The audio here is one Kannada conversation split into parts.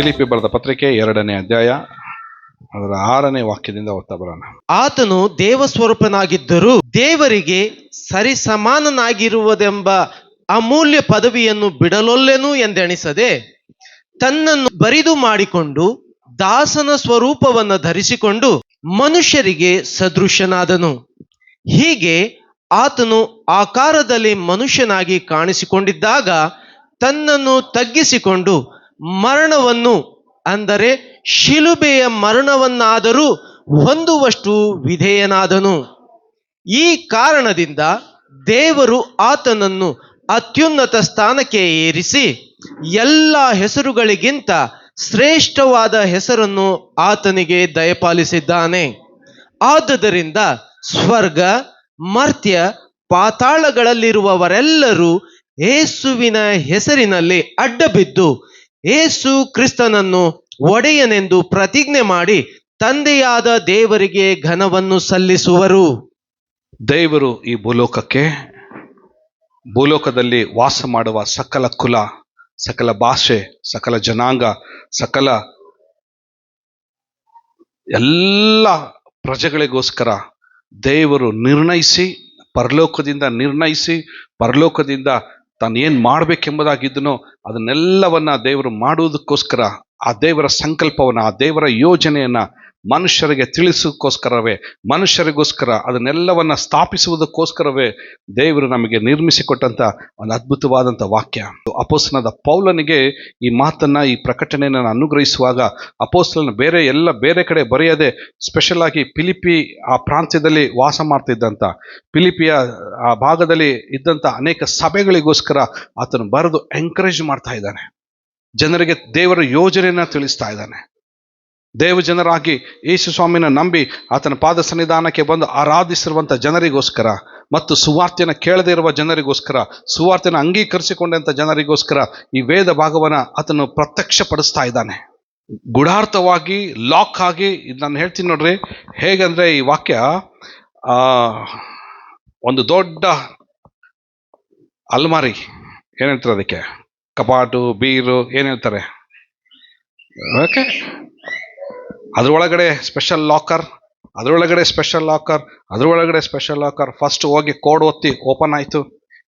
ಫಿಲಿಪಿ ಬರೆದ ಪತ್ರಿಕೆ ಎರಡನೇ ಅಧ್ಯಾಯ, ಅದರ ಆರನೇ ವಾಕ್ಯದಿಂದ ಓದ್ತಾ ಬರೋಣ. ಆತನು ದೇವ ಸ್ವರೂಪನಾಗಿದ್ದರೂ ದೇವರಿಗೆ ಸರಿಸಮಾನನಾಗಿರುವುದೆಂಬ ಅಮೂಲ್ಯ ಪದವಿಯನ್ನು ಬಿಡಲೊಲ್ಲೆನು ಎಂದೆಣಿಸದೆ ತನ್ನನ್ನು ಬರಿದು ಮಾಡಿಕೊಂಡು ದಾಸನ ಸ್ವರೂಪವನ್ನು ಧರಿಸಿಕೊಂಡು ಮನುಷ್ಯರಿಗೆ ಸದೃಶನಾದನು. ಹೀಗೆ ಆತನು ಆಕಾರದಲ್ಲಿ ಮನುಷ್ಯನಾಗಿ ಕಾಣಿಸಿಕೊಂಡಿದ್ದಾಗ ತನ್ನನ್ನು ತಗ್ಗಿಸಿಕೊಂಡು ಮರಣವನ್ನು, ಅಂದರೆ ಶಿಲುಬೆಯ ಮರಣವನ್ನಾದರೂ ಹೊಂದುವಷ್ಟು ವಿಧೇಯನಾದನು. ಈ ಕಾರಣದಿಂದ ದೇವರು ಆತನನ್ನು ಅತ್ಯುನ್ನತ ಸ್ಥಾನಕ್ಕೆ ಏರಿಸಿ ಎಲ್ಲ ಹೆಸರುಗಳಿಗಿಂತ ಶ್ರೇಷ್ಠವಾದ ಹೆಸರನ್ನು ಆತನಿಗೆ ದಯಪಾಲಿಸಿದ್ದಾನೆ. ಆದುದರಿಂದ ಸ್ವರ್ಗ, ಮರ್ತ್ಯ, ಪಾತಾಳಗಳಲ್ಲಿರುವವರೆಲ್ಲರೂ ಏಸುವಿನ ಹೆಸರಿನಲ್ಲಿ ಅಡ್ಡಬಿದ್ದು ಏಸು ಕ್ರಿಸ್ತನನ್ನು ಒಡೆಯನೆಂದು ಪ್ರತಿಜ್ಞೆ ಮಾಡಿ ತಂದೆಯಾದ ದೇವರಿಗೆ ಘನವನ್ನು ಸಲ್ಲಿಸುವರು. ದೇವರು ಈ ಭೂಲೋಕಕ್ಕೆ, ಭೂಲೋಕದಲ್ಲಿ ವಾಸ ಮಾಡುವ ಸಕಲ ಕುಲ, ಸಕಲ ಭಾಷೆ, ಸಕಲ ಜನಾಂಗ, ಸಕಲ ಎಲ್ಲ ಪ್ರಜೆಗಳಿಗೋಸ್ಕರ ದೇವರು ನಿರ್ಣಯಿಸಿ, ಪರಲೋಕದಿಂದ ನಿರ್ಣಯಿಸಿ, ಪರಲೋಕದಿಂದ ತಾನು ಏನು ಮಾಡಬೇಕೆಂಬುದಾಗಿದ್ದನೋ ಅದನ್ನೆಲ್ಲವನ್ನ ದೇವರು ಮಾಡುವುದಕ್ಕೋಸ್ಕರ ಆ ದೇವರ ಸಂಕಲ್ಪವನ್ನು, ಆ ದೇವರ ಯೋಜನೆಯನ್ನು ಮನುಷ್ಯರಿಗೆ ತಿಳಿಸೋಕ್ಕೋಸ್ಕರವೇ, ಮನುಷ್ಯರಿಗೋಸ್ಕರ ಅದನ್ನೆಲ್ಲವನ್ನು ಸ್ಥಾಪಿಸುವುದಕ್ಕೋಸ್ಕರವೇ ದೇವರು ನಮಗೆ ನಿರ್ಮಿಸಿಕೊಟ್ಟಂಥ ಒಂದು ಅದ್ಭುತವಾದಂಥ ವಾಕ್ಯ. ಅಪೋಸ್ತನದ ಪೌಲನಿಗೆ ಈ ಮಾತನ್ನು, ಈ ಪ್ರಕಟಣೆಯನ್ನು ಅನುಗ್ರಹಿಸುವಾಗ ಅಪೋಸ್ತಲನ ಬೇರೆ ಎಲ್ಲ, ಬೇರೆ ಕಡೆ ಬರೆಯದೆ ಸ್ಪೆಷಲ್ ಆಗಿ ಪಿಲಿಪಿ ಆ ಪ್ರಾಂತ್ಯದಲ್ಲಿ ವಾಸ ಮಾಡ್ತಿದ್ದಂಥ ಪಿಲಿಪಿಯ ಆ ಭಾಗದಲ್ಲಿ ಇದ್ದಂಥ ಅನೇಕ ಸಭೆಗಳಿಗೋಸ್ಕರ ಆತನು ಬರೆದು ಎಂಕರೇಜ್ ಮಾಡ್ತಾ ಇದ್ದಾನೆ. ಜನರಿಗೆ ದೇವರ ಯೋಜನೆಯನ್ನು ತಿಳಿಸ್ತಾ ಇದ್ದಾನೆ. ದೇವ ಜನರಾಗಿ ಯೇಸು ಸ್ವಾಮಿನ ನಂಬಿ ಆತನ ಪಾದ ಸನ್ನಿಧಾನಕ್ಕೆ ಬಂದು ಆರಾಧಿಸಿರುವಂಥ ಜನರಿಗೋಸ್ಕರ ಮತ್ತು ಸುವಾರ್ತೆಯನ್ನು ಕೇಳದೇ ಇರುವ ಜನರಿಗೋಸ್ಕರ, ಸುವಾರ್ತೆಯನ್ನು ಅಂಗೀಕರಿಸಿಕೊಂಡಂಥ ಜನರಿಗೋಸ್ಕರ ಈ ವೇದ ಭಾಗವನ್ನು ಆತನು ಪ್ರತ್ಯಕ್ಷಪಡಿಸ್ತಾ ಇದ್ದಾನೆ. ಗೂಢಾರ್ಥವಾಗಿ ಲಾಕ್ ಆಗಿ ನಾನು ಹೇಳ್ತೀನಿ ನೋಡ್ರಿ, ಹೇಗಂದ್ರೆ ಈ ವಾಕ್ಯ ಒಂದು ದೊಡ್ಡ ಅಲ್ಮಾರಿ ಏನಂತಾರೆ ಅದಕ್ಕೆ? ಕಪಾಟು ಬೀರು ಏನ್ ಹೇಳ್ತಾರೆ? ಓಕೆ ಅದರೊಳಗಡೆ ಸ್ಪೆಷಲ್ ಲಾಕರ್ ಅದರೊಳಗಡೆ ಸ್ಪೆಷಲ್ ಲಾಕರ್ ಅದರೊಳಗಡೆ ಸ್ಪೆಷಲ್ ಲಾಕರ್ ಫಸ್ಟ್ ಹೋಗಿ ಕೋಡ್ ಒತ್ತಿ ಓಪನ್ ಆಯ್ತು.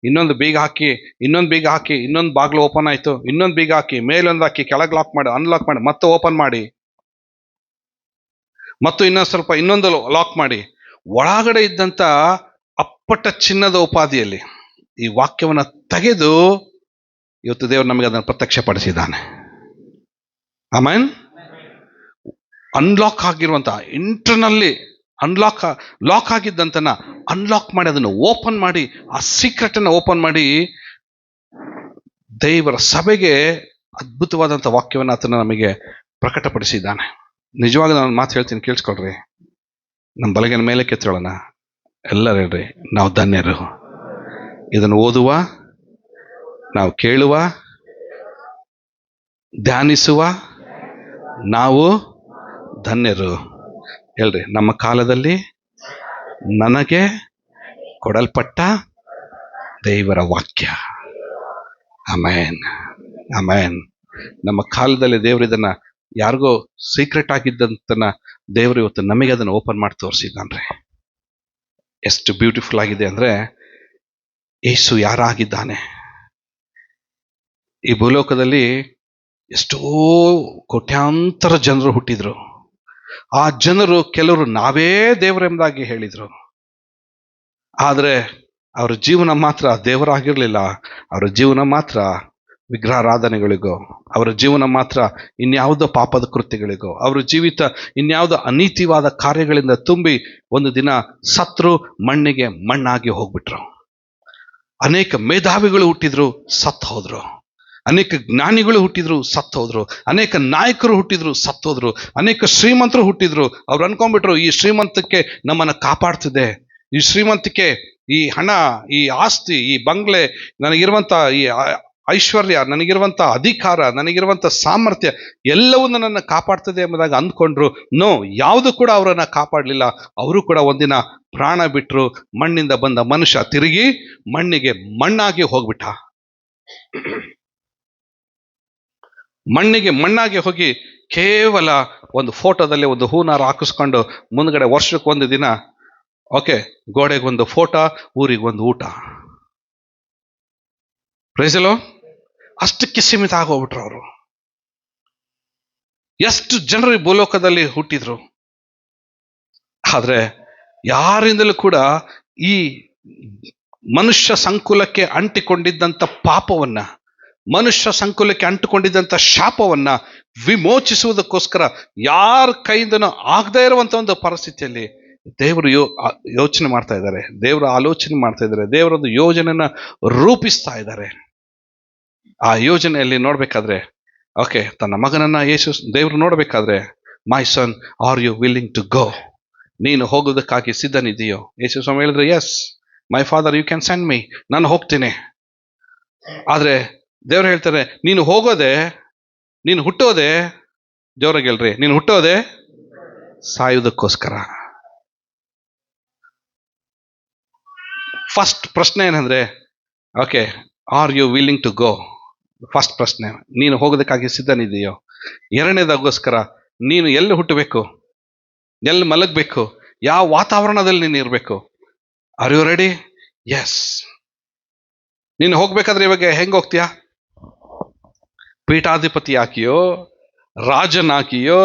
ಇನ್ನೊಂದು ಬೀಗ ಹಾಕಿ, ಇನ್ನೊಂದು ಬೀಗ ಹಾಕಿ, ಇನ್ನೊಂದು ಬಾಗಿಲು ಓಪನ್ ಆಯ್ತು. ಇನ್ನೊಂದು ಬೀಗ ಹಾಕಿ, ಮೇಲೊಂದು ಹಾಕಿ, ಕೆಳಗೆ ಲಾಕ್ ಮಾಡಿ ಅನ್ಲಾಕ್ ಮಾಡಿ, ಮತ್ತೆ ಓಪನ್ ಮಾಡಿ. ಮತ್ತು ಇನ್ನೊಂದು ಸ್ವಲ್ಪ ಇನ್ನೊಂದು ಲಾಕ್ ಮಾಡಿ. ಒಳಗಡೆ ಇದ್ದಂತ ಅಪ್ಪಟ ಚಿನ್ನದ ಉಪಾಧಿಯಲ್ಲಿ ಈ ವಾಕ್ಯವನ್ನ ತೆಗೆದು ಇವತ್ತು ದೇವರು ನಮಗೆ ಅದನ್ನು ಪ್ರತ್ಯಕ್ಷಪಡಿಸಿದ್ದಾನೆ. ಆಮೇನ್? ಅನ್ಲಾಕ್ ಆಗಿರುವಂತ ಇಂಟರ್ನಲ್ಲಿ ಅನ್ಲಾಕ್ ಲಾಕ್ ಆಗಿದ್ದಂತನ ಅನ್ಲಾಕ್ ಮಾಡಿ, ಅದನ್ನು ಓಪನ್ ಮಾಡಿ, ಆ ಸೀಕ್ರೆಟ್ ಅನ್ನು ಓಪನ್ ಮಾಡಿ, ದೇವರ ಸಭೆಗೆ ಅದ್ಭುತವಾದಂಥ ವಾಕ್ಯವನ್ನು ಆತನ ನಮಗೆ ಪ್ರಕಟಪಡಿಸಿದ್ದಾನೆ. ನಿಜವಾಗ ನಾನು ಮಾತು ಹೇಳ್ತೀನಿ, ಕೇಳಿಸ್ಕೊಳ್ರಿ. ನಮ್ಮ ಬಲಗಿನ ಮೇಲೆ ಕೆತ್ತೋಳಣ ಎಲ್ಲರೂ ಹೇಳ್ರಿ, ನಾವು ಧನ್ಯರು. ಇದನ್ನು ಓದುವ ನಾವು ಕೇಳುವ, ಧ್ಯಾನಿಸುವ ನಾವು ಧನ್ಯರು. ಹೇಳ್ರಿ, ನಮ್ಮ ಕಾಲದಲ್ಲಿ ನನಗೆ ಕೊಡಲ್ಪಟ್ಟ ದೇವರ ವಾಕ್ಯ. ಅಮೇನ್ ಅಮೇನ್ ನಮ್ಮ ಕಾಲದಲ್ಲಿ ದೇವರು ಇದನ್ನ ಯಾರಿಗೋ ಸೀಕ್ರೆಟ್ ಆಗಿದ್ದಂತನ ದೇವರು ಇವತ್ತು ನಮಗೆ ಅದನ್ನು ಓಪನ್ ಮಾಡಿ ತೋರಿಸಿದ್ದಾನ್ರಿ. ಎಷ್ಟು ಬ್ಯೂಟಿಫುಲ್ ಆಗಿದೆ ಅಂದ್ರೆ ಯೇಸು ಯಾರಾಗಿದ್ದಾನೆ? ಈ ಭೂಲೋಕದಲ್ಲಿ ಎಷ್ಟೋ ಕೋಟ್ಯಾಂತರ ಜನರು ಹುಟ್ಟಿದ್ರು. ಆ ಜನರು ಕೆಲವರು ನಾವೇ ದೇವರೆಂಬುದಾಗಿ ಹೇಳಿದ್ರು. ಆದರೆ ಅವರ ಜೀವನ ಮಾತ್ರ ದೇವರಾಗಿರ್ಲಿಲ್ಲ. ಅವರ ಜೀವನ ಮಾತ್ರ ವಿಗ್ರಹಾರಾಧನೆಗಳಿಗೋ, ಅವರ ಜೀವನ ಮಾತ್ರ ಇನ್ಯಾವುದೋ ಪಾಪದ ಕೃತ್ಯಗಳಿಗೋ, ಅವರ ಜೀವಿತ ಇನ್ಯಾವುದೋ ಅನೀತಿವಾದ ಕಾರ್ಯಗಳಿಂದ ತುಂಬಿ ಒಂದು ದಿನ ಸತ್ರು ಮಣ್ಣಿಗೆ ಮಣ್ಣಾಗಿ ಹೋಗ್ಬಿಟ್ರು. ಅನೇಕ ಮೇಧಾವಿಗಳು ಹುಟ್ಟಿದ್ರು, ಸತ್ತು ಹೋದ್ರು. ಅನೇಕ ಜ್ಞಾನಿಗಳು ಹುಟ್ಟಿದ್ರು, ಸತ್ತೋದ್ರು. ಅನೇಕ ನಾಯಕರು ಹುಟ್ಟಿದ್ರು, ಸತ್ತೋದ್ರು. ಅನೇಕ ಶ್ರೀಮಂತರು ಹುಟ್ಟಿದ್ರು. ಅವ್ರು ಅನ್ಕೊಂಡ್ಬಿಟ್ರು, ಈ ಶ್ರೀಮಂತಕ್ಕೆ ನಮ್ಮನ್ನ ಕಾಪಾಡ್ತಿದೆ. ಈ ಶ್ರೀಮಂತಿಕೆ ಈ ಹಣ, ಈ ಆಸ್ತಿ, ಈ ಬಂಗ್ಲೆ ನನಗಿರುವಂಥ ಈ ಐಶ್ವರ್ಯ ನನಗಿರುವಂಥ ಅಧಿಕಾರ ನನಗಿರುವಂಥ ಸಾಮರ್ಥ್ಯ ಎಲ್ಲವೂ ನನ್ನನ್ನು ಕಾಪಾಡ್ತದೆ ಎಂಬುದಾಗಿ ಅಂದ್ಕೊಂಡ್ರು. ನೋ, ಯಾವುದು ಕೂಡ ಅವರನ್ನು ಕಾಪಾಡಲಿಲ್ಲ. ಅವರು ಕೂಡ ಒಂದಿನ ಪ್ರಾಣ ಬಿಟ್ಟರು ಮಣ್ಣಿಂದ ಬಂದ ಮನುಷ್ಯ ತಿರುಗಿ ಮಣ್ಣಿಗೆ ಮಣ್ಣಾಗಿ ಹೋಗ್ಬಿಟ್ಟ. ಮಣ್ಣಿಗೆ ಮಣ್ಣಾಗಿ ಹೋಗಿ ಕೇವಲ ಒಂದು ಫೋಟೋದಲ್ಲಿ ಒಂದು ಹೂನಾರ ಹಾಕಿಸ್ಕೊಂಡು ಮುಂದ್ಗಡೆ ವರ್ಷಕ್ಕೆ ಒಂದು ದಿನ, ಓಕೆ, ಗೋಡೆಗೆ ಒಂದು ಫೋಟೋ, ಊರಿಗೆ ಒಂದು ಊಟ. ಪ್ರೈಸಲೋ ಅಷ್ಟಕ್ಕೆ ಸೀಮಿತ ಆಗೋಗ್ಬಿಟ್ರು ಅವರು. ಎಷ್ಟು ಜನರು ಭೂಲೋಕದಲ್ಲಿ ಹುಟ್ಟಿದ್ರು. ಆದ್ರೆ ಯಾರಿಂದಲೂ ಕೂಡ ಈ ಮನುಷ್ಯ ಸಂಕುಲಕ್ಕೆ ಅಂಟಿಕೊಂಡಿದ್ದಂಥ ಪಾಪವನ್ನ ಮನುಷ್ಯ ಸಂಕುಲಕ್ಕೆ ಅಂಟುಕೊಂಡಿದ್ದಂಥ ಶಾಪವನ್ನ ವಿಮೋಚಿಸುವುದಕ್ಕೋಸ್ಕರ ಯಾರ ಕೈಯಿಂದನೂ ಆಗದೇ ಇರುವಂಥ ಒಂದು ಪರಿಸ್ಥಿತಿಯಲ್ಲಿ ದೇವರು ಯೋ ಯೋಚನೆ ಮಾಡ್ತಾ ಇದ್ದಾರೆ. ದೇವರ ಆಲೋಚನೆ ಮಾಡ್ತಾ ಇದ್ದಾರೆ. ದೇವರೊಂದು ಯೋಜನೆಯನ್ನ ರೂಪಿಸ್ತಾ ಇದ್ದಾರೆ. ಆ ಯೋಜನೆಯಲ್ಲಿ ನೋಡ್ಬೇಕಾದ್ರೆ, ಓಕೆ, ತನ್ನ ಮಗನನ್ನ ಯೇಸು, ದೇವರು ನೋಡ್ಬೇಕಾದ್ರೆ my son are you willing to go ನೀನು ಹೋಗೋದಕ್ಕಾಗಿ ಸಿದ್ಧನಿದೆಯೋ ಯೇಸು ಸ್ವಾಮಿ ಹೇಳಿದ್ರೆ yes my father you can send me ನಾನು ಹೋಗ್ತೀನಿ. ಆದ್ರೆ ದೇವ್ರು ಹೇಳ್ತಾರೆ, ನೀನು ಹೋಗೋದೆ, ನೀನು ಹುಟ್ಟೋದೆ ದೇವ್ರಿಗೆ ಹೇಳ್ರಿ, ನೀನು ಹುಟ್ಟೋದೆ ಸಾಯುವುದಕ್ಕೋಸ್ಕರ. ಫಸ್ಟ್ ಪ್ರಶ್ನೆ ಏನಂದ್ರೆ okay are you willing to go first ಪ್ರಶ್ನೆ, ನೀನು ಹೋಗೋದಕ್ಕಾಗಿ ಸಿದ್ಧನಿದೆಯೋ ಎರಡನೇದಾಗೋಸ್ಕರ, ನೀನು ಎಲ್ಲಿ ಹುಟ್ಟಬೇಕು? ಎಲ್ಲಿ ಮಲಗಬೇಕು? ಯಾವ ವಾತಾವರಣದಲ್ಲಿ ನೀನು ಇರಬೇಕು? ಆರ್ ಯು ರೆಡಿ ಎಸ್ ನೀನು ಹೋಗ್ಬೇಕಾದ್ರೆ ಇವಾಗ ಹೆಂಗ್ ಹೋಗ್ತೀಯಾ? ಪೀಠಾಧಿಪತಿ ಹಾಕಿಯೋ ರಾಜನಾಕಿಯೋ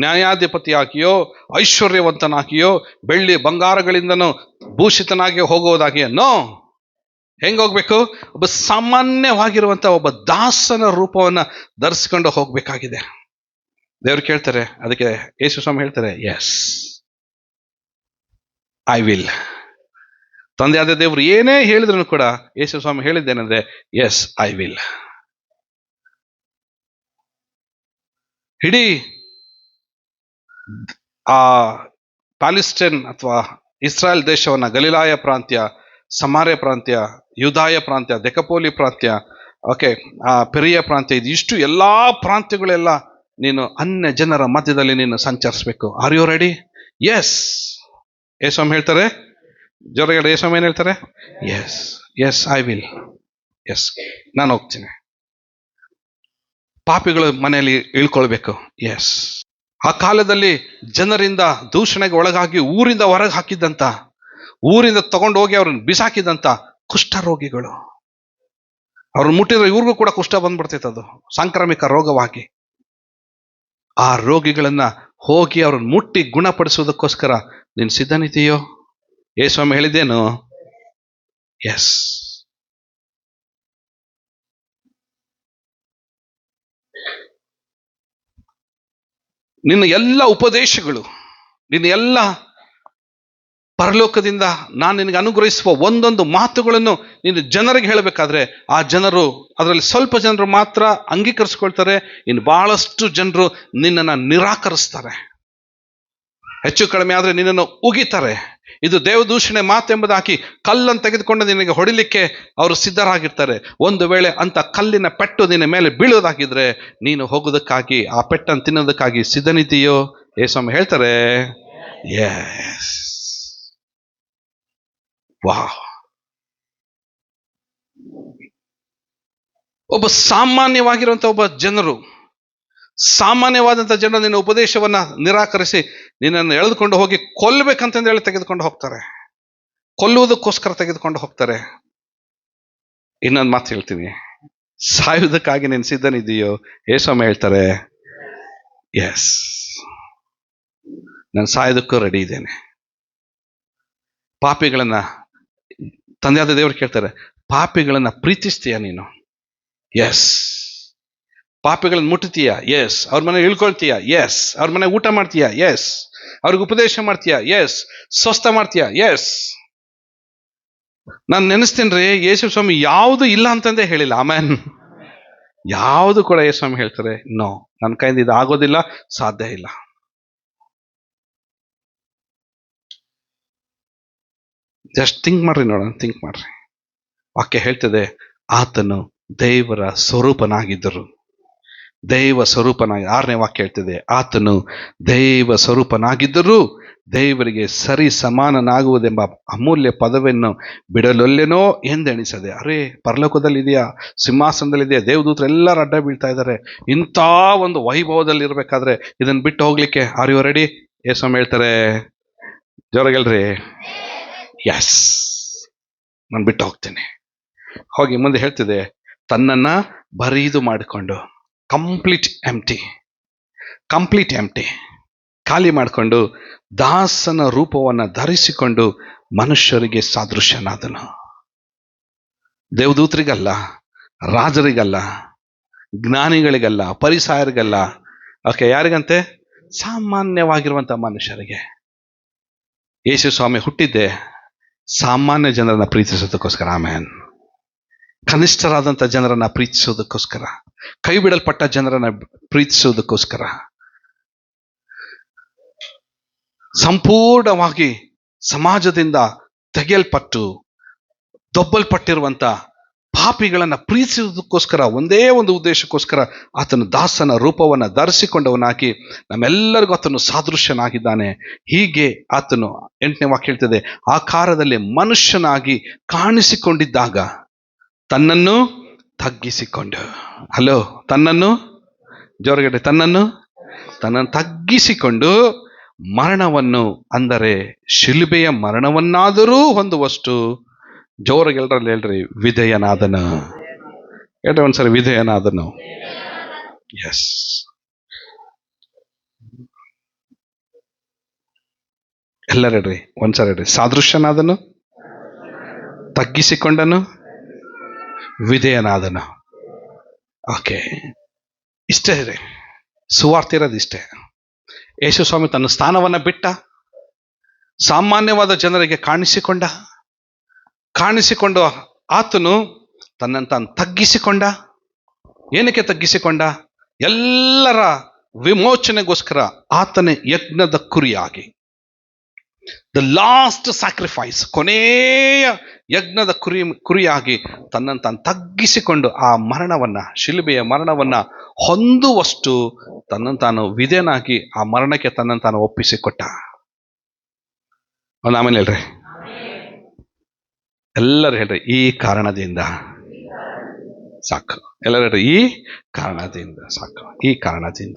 ನ್ಯಾಯಾಧಿಪತಿ ಹಾಕಿಯೋ ಐಶ್ವರ್ಯವಂತನಾಕಿಯೋ ಬೆಳ್ಳಿ ಬಂಗಾರಗಳಿಂದನೂ ಭೂಷಿತನಾಗಿ ಹೋಗುವುದಾಗಿಯೋ ಹೆಂಗ್ ಹೋಗ್ಬೇಕು? ಒಬ್ಬ ಸಾಮಾನ್ಯವಾಗಿರುವಂಥ ಒಬ್ಬ ದಾಸನ ರೂಪವನ್ನು ಧರಿಸ್ಕೊಂಡು ಹೋಗ್ಬೇಕಾಗಿದೆ. ದೇವ್ರು ಕೇಳ್ತಾರೆ, ಅದಕ್ಕೆ ಯೇಸು ಸ್ವಾಮಿ ಹೇಳ್ತಾರೆ ಎಸ್ ಐ ವಿಲ್ ತಂದೆಯಾದ ದೇವರು ಏನೇ ಹೇಳಿದ್ರು ಕೂಡ ಯೇಸು ಸ್ವಾಮಿ ಹೇಳಿದ್ದೇನೆಂದ್ರೆ ಎಸ್ ಐ ವಿಲ್ ಇಡೀ ಆ ಪ್ಯಾಲಿಸ್ಟೈನ್ ಅಥವಾ ಇಸ್ರಾಯೇಲ್ ದೇಶವನ್ನ ಗಲಿಲಾಯ ಪ್ರಾಂತ್ಯ, ಸಮಾರ್ಯ ಪ್ರಾಂತ್ಯ, ಯುದಾಯ ಪ್ರಾಂತ್ಯ, ದೆಕಪೋಲಿ ಪ್ರಾಂತ್ಯ, ಓಕೆ, ಆ ಪೆರಿಯ ಪ್ರಾಂತ್ಯ ಇದು ಇಷ್ಟು ಎಲ್ಲಾ ಪ್ರಾಂತ್ಯಗಳೆಲ್ಲ ನೀನು ಅನ್ಯ ಜನರ ಮಧ್ಯದಲ್ಲಿ ನೀನು ಸಂಚರಿಸಬೇಕು. Are you ready yes Yeswami ಹೇಳ್ತಾರೆ? ಜೊರಗಡೆ ಯೇಸ್ವಾಮಿ ಏನು ಹೇಳ್ತಾರೆ? Yes yes I will yes ನಾನು ಹೋಗ್ತೀನಿ. ಪಾಪಿಗಳು ಮನೆಯಲ್ಲಿ ಇಳ್ಕೊಳ್ಬೇಕು. ಎಸ್ ಆ ಕಾಲದಲ್ಲಿ ಜನರಿಂದ ದೂಷಣೆಗೆ ಒಳಗಾಗಿ ಊರಿಂದ ಹೊರಗೆ ಹಾಕಿದ್ದಂತ, ಊರಿಂದ ತಗೊಂಡು ಹೋಗಿ ಅವ್ರನ್ನ ಬಿಸಾಕಿದಂತ ಕುಷ್ಠರೋಗಿಗಳು ಅವ್ರನ್ನ ಮುಟ್ಟಿದ್ರೆ ಇವ್ರಿಗೂ ಕೂಡ ಕುಷ್ಠ ಬಂದ್ಬಿಡ್ತೈತೆ ಅದು, ಸಾಂಕ್ರಾಮಿಕ ರೋಗವಾಗಿ. ಆ ರೋಗಿಗಳನ್ನ ಹೋಗಿ ಅವ್ರನ್ನ ಮುಟ್ಟಿ ಗುಣಪಡಿಸೋದಕ್ಕೋಸ್ಕರ ನೀನು ಸಿದ್ಧನಿದೆಯೋ ಏ ಸ್ವಾಮಿ ಹೇಳಿದ್ದೇನು? ಎಸ್ ನಿನ್ನ ಎಲ್ಲ ಉಪದೇಶಗಳು, ನಿನ್ನ ಎಲ್ಲ ಪರಲೋಕದಿಂದ ನಾನು ನಿನಗೆ ಅನುಗ್ರಹಿಸುವ ಒಂದೊಂದು ಮಾತುಗಳನ್ನು ನೀನು ಜನರಿಗೆ ಹೇಳಬೇಕಾದ್ರೆ ಆ ಜನರು, ಅದರಲ್ಲಿ ಸ್ವಲ್ಪ ಜನರು ಮಾತ್ರ ಅಂಗೀಕರಿಸ್ಕೊಳ್ತಾರೆ. ಇನ್ನು ಬಹಳಷ್ಟು ಜನರು ನಿನ್ನನ್ನು ನಿರಾಕರಿಸ್ತಾರೆ. ಹೆಚ್ಚು ಕಡಿಮೆ ಆದರೆ ನಿನ್ನನ್ನು ಉಗಿತಾರೆ. ಇದು ದೇವದೂಷಣೆ ಮಾತೆಂಬುದಾಕಿ ಕಲ್ಲನ್ನು ತೆಗೆದುಕೊಂಡು ನಿನಗೆ ಹೊಡಿಲಿಕ್ಕೆ ಅವರು ಸಿದ್ಧರಾಗಿರ್ತಾರೆ. ಒಂದು ವೇಳೆ ಅಂತ ಕಲ್ಲಿನ ಪೆಟ್ಟು ನಿನ್ನ ಮೇಲೆ ಬೀಳೋದಾಗಿದ್ರೆ ನೀನು ಹೋಗೋದಕ್ಕಾಗಿ ಆ ಪೆಟ್ಟನ್ನು ತಿನ್ನೋದಕ್ಕಾಗಿ ಸಿದ್ಧನಿದೆಯೋ ಏಸ್ವಾಮಿ ಹೇಳ್ತಾರೆ ಎಸ್ ವಾ ಒಬ್ಬ ಸಾಮಾನ್ಯವಾಗಿರುವಂಥ ಒಬ್ಬ ಜನರು ಸಾಮಾನ್ಯವಾದಂಥ ಜನರು ನಿನ್ನ ಉಪದೇಶವನ್ನ ನಿರಾಕರಿಸಿ ನಿನ್ನನ್ನು ಎಳೆದುಕೊಂಡು ಹೋಗಿ ಕೊಲ್ಲಬೇಕಂತಂದು ಹೇಳಿ ತೆಗೆದುಕೊಂಡು ಹೋಗ್ತಾರೆ. ಕೊಲ್ಲುವುದಕ್ಕೋಸ್ಕರ ತೆಗೆದುಕೊಂಡು ಹೋಗ್ತಾರೆ. ಇನ್ನೊಂದು ಮಾತು ಹೇಳ್ತೀನಿ. ಸಾಯುವುದಕ್ಕಾಗಿ ನೀನು ಸಿದ್ಧನಿದೆಯೋ ಏಸ್ವಾಮಿ ಹೇಳ್ತಾರೆ ಎಸ್ ನಾನು ಸಾಯೋದಕ್ಕೂ ರೆಡಿ ಇದ್ದೇನೆ. ಪಾಪಿಗಳನ್ನ, ತಂದೆಯಾದ ದೇವರು ಕೇಳ್ತಾರೆ, ಪಾಪಿಗಳನ್ನ ಪ್ರೀತಿಸ್ತೀಯ ನೀನು? ಎಸ್ ಪಾಪಿಗಳನ್ನ ಮುಟ್ತೀಯ ಎಸ್ ಅವ್ರ ಮನೆ ಇಳ್ಕೊಳ್ತೀಯ? ಎಸ್ ಅವ್ರ ಮನೆ ಊಟ ಮಾಡ್ತೀಯ? ಎಸ್ ಅವ್ರಿಗೆ ಉಪದೇಶ ಮಾಡ್ತೀಯ? ಎಸ್ ಸ್ವಸ್ಥ ಮಾಡ್ತೀಯ? ಎಸ್ ನಾನು ನೆನೆಸ್ತೇನೆ ರೀ ಯೇಸು ಸ್ವಾಮಿ ಯಾವುದು ಇಲ್ಲ ಅಂತಂದೇ ಹೇಳಿಲ್ಲ. ಆಮೇನ್ ಯಾವುದು ಕೂಡ ಯೇಸು ಸ್ವಾಮಿ ಹೇಳ್ತಾರೆ ನೋ ನನ್ನ ಕೈಯಿಂದ ಇದು ಆಗೋದಿಲ್ಲ, ಸಾಧ್ಯ ಇಲ್ಲ. ಜಸ್ಟ್ ಥಿಂಕ್ ಮಾಡ್ರಿ ನೋಡೋಣ ಥಿಂಕ್ ಮಾಡ್ರಿ. ವಾಕ್ಯ ಹೇಳ್ತದೆ, ಆತನು ದೇವರ ಸ್ವರೂಪನಾಗಿದ್ದರು. ದೈವ ಸ್ವರೂಪನಾಗಿ ಆರನೇ ವಾಕ್ಯ ಹೇಳ್ತಿದೆ, ಆತನು ದೈವ ಸ್ವರೂಪನಾಗಿದ್ದರೂ ದೇವರಿಗೆ ಸರಿ ಸಮಾನನಾಗುವುದೆಂಬ ಅಮೂಲ್ಯ ಪದವನ್ನು ಬಿಡಲೊಲ್ಲೆನೋ ಎಂದೆಣಿಸದೆ, ಅರೇ ಪರಲೋಕದಲ್ಲಿ ಇದೆಯಾ ಸಿಂಹಾಸನದಲ್ಲಿದೆಯಾ? ದೇವದೂತರು ಎಲ್ಲರೂ ಅಡ್ಡ ಬೀಳ್ತಾ ಇದ್ದಾರೆ. ಇಂಥ ಒಂದು ವೈಭವದಲ್ಲಿ ಇರಬೇಕಾದ್ರೆ ಇದನ್ನ ಬಿಟ್ಟು ಹೋಗ್ಲಿಕ್ಕೆ ಆರ್ ಯು ರೆಡಿ ಸ್ವಾಮಿ ಹೇಳ್ತಾರೆ, ಜೋರಗೆಲ್ರಿ? ಎಸ್ ನಾನು ಬಿಟ್ಟು ಹೋಗ್ತೇನೆ. ಹೋಗಿ ಮುಂದೆ ಹೇಳ್ತಿದೆ, ತನ್ನನ್ನು ಬರೀದು ಮಾಡಿಕೊಂಡು. ಕಂಪ್ಲೀಟ್ ಎಂಟಿ ಕಂಪ್ಲೀಟ್ ಎಂಟಿ ಖಾಲಿ ಮಾಡಿಕೊಂಡು ದಾಸನ ರೂಪವನ್ನು ಧರಿಸಿಕೊಂಡು ಮನುಷ್ಯರಿಗೆ ಸಾದೃಶ್ಯನಾದನು. ದೇವದೂತರಿಗಲ್ಲ, ರಾಜರಿಗಲ್ಲ, ಜ್ಞಾನಿಗಳಿಗಲ್ಲ ಪರಿಸಾಯರಿಗಲ್ಲ ಓಕೆ, ಯಾರಿಗಂತೆ? ಸಾಮಾನ್ಯವಾಗಿರುವಂಥ ಮನುಷ್ಯರಿಗೆ. ಯೇಸು ಸ್ವಾಮಿ ಹುಟ್ಟಿದ್ದೆ ಸಾಮಾನ್ಯ ಜನರನ್ನ ಪ್ರೀತಿಸೋದಕ್ಕೋಸ್ಕರ, ಆಮೇನ್. ಕನಿಷ್ಠರಾದಂಥ ಜನರನ್ನ ಪ್ರೀತಿಸೋದಕ್ಕೋಸ್ಕರ. ಕೈ ಬಿಡಲ್ಪಟ್ಟ ಜನರನ್ನ ಸಂಪೂರ್ಣವಾಗಿ ಸಮಾಜದಿಂದ ತೆಗೆಯಲ್ಪಟ್ಟು, ದೊಬ್ಬಲ್ಪಟ್ಟಿರುವಂತ ಪಾಪಿಗಳನ್ನ ಪ್ರೀತಿಸುವುದಕ್ಕೋಸ್ಕರ ಒಂದೇ ಒಂದು ಉದ್ದೇಶಕ್ಕೋಸ್ಕರ ಆತನು ದಾಸನ ರೂಪವನ್ನು ಧರಿಸಿಕೊಂಡವನಾಗಿ ನಮ್ಮೆಲ್ಲರಿಗೂ ಆತನು ಸಾದೃಶ್ಯನಾಗಿದ್ದಾನೆ. ಹೀಗೆ ಆತನು ಎಂಟನೇ ವಾಕ್ಯ ಹೇಳ್ತದೆ, ಆಕಾರದಲ್ಲಿ ಮನುಷ್ಯನಾಗಿ ಕಾಣಿಸಿಕೊಂಡಿದ್ದಾಗ ತನ್ನನ್ನು ತಗ್ಗಿಸಿಕೊಂಡು. ಹಲೋ, ತನ್ನನ್ನು ಜೋರಗಡೆ ತನ್ನನ್ನು ತನ್ನನ್ನು ತಗ್ಗಿಸಿಕೊಂಡು ಮರಣವನ್ನು ಅಂದರೆ ಶಿಲುಬೆಯ ಮರಣವನ್ನಾದರೂ ಹೊಂದುವಷ್ಟು ಜೋರಗೆಲ್ರಲ್ಲಿ ಹೇಳ್ರಿ, ವಿಧೇಯನಾದನು. ಹೇಳ್ರಿ ಒಂದ್ಸರಿ, ವಿಧೇಯನಾದನು. ಎಸ್ ಎಲ್ಲರೂ ಹೇಳ್ರಿ, ಒಂದ್ಸರಿ ಹೇಳ್ರಿ. ಸಾದೃಶ್ಯನಾದನು, ತಗ್ಗಿಸಿಕೊಂಡನು, ವಿಧೇಯನಾದನು. ಓಕೆ. ಇಷ್ಟೇ ಇದೆ. ಸುವಾರ್ತೆ ಇರೋದು ಇಷ್ಟೇ. ಯೇಸು ಸ್ವಾಮಿ ತನ್ನ ಸ್ಥಾನವನ್ನ ಬಿಟ್ಟ, ಸಾಮಾನ್ಯವಾದ ಜನರಿಗೆ ಕಾಣಿಸಿಕೊಂಡ, ಕಾಣಿಸಿಕೊಂಡು ಆತನು ತನ್ನನ್ನು ತಾನು ತಗ್ಗಿಸಿಕೊಂಡ, ಏನಕ್ಕೆ ತಗ್ಗಿಸಿಕೊಂಡ? ಎಲ್ಲರ ವಿಮೋಚನೆಗೋಸ್ಕರ ಆತನೇ ಯಜ್ಞದ ಕುರಿಯಾಗಿ. ದ ಲಾಸ್ಟ್ ಸ್ಯಾಕ್ರಿಫೈಸ್ ಕೊನೆಯ ಯಜ್ಞದ ಕುರಿ, ಕುರಿಯಾಗಿ ತನ್ನ ತಾನು ತಗ್ಗಿಸಿಕೊಂಡು ಆ ಮರಣವನ್ನ, ಶಿಲುಬೆಯ ಮರಣವನ್ನ ಹೊಂದುವಷ್ಟು ತನ್ನ ತಾನು ವಿಧೇನಾಗಿ ಆ ಮರಣಕ್ಕೆ ತನ್ನ ತಾನು ಒಪ್ಪಿಸಿಕೊಟ್ಟ. ಒಂದು ಆಮೇಲೆ ಹೇಳ್ರಿ. ಎಲ್ಲರೂ ಹೇಳ್ರಿ, ಈ ಕಾರಣದಿಂದ. ಸಾಕು. ಎಲ್ಲರೂ ಹೇಳ್ರಿ, ಈ ಕಾರಣದಿಂದ ಸಾಕು. ಈ ಕಾರಣದಿಂದ.